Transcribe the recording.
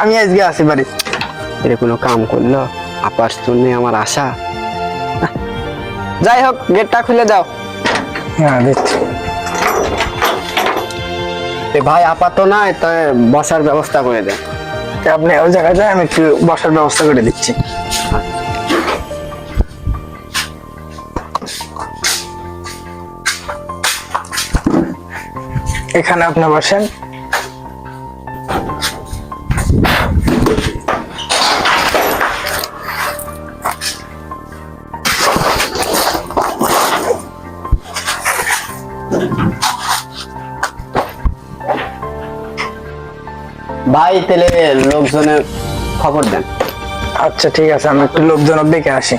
আমি আজকে আসি বাড়ি। এটা কোনো কাম করল? আপার জন্য আমার আশা। যাই হোক গেটটা খুলে দাও। হ্যাঁ দিচ্ছি। ভাই আপাত নাই তাই বসার ব্যবস্থা করে দেন আপনি ওই জায়গায় যাই আমি একটু বসার ব্যবস্থা করে দিচ্ছি। এখানে আপনি বসেন। ভাই তাহলে লোকজনের খবর দেন। আচ্ছা ঠিক আছে আমি একটু লোকজন ডেকে আসি।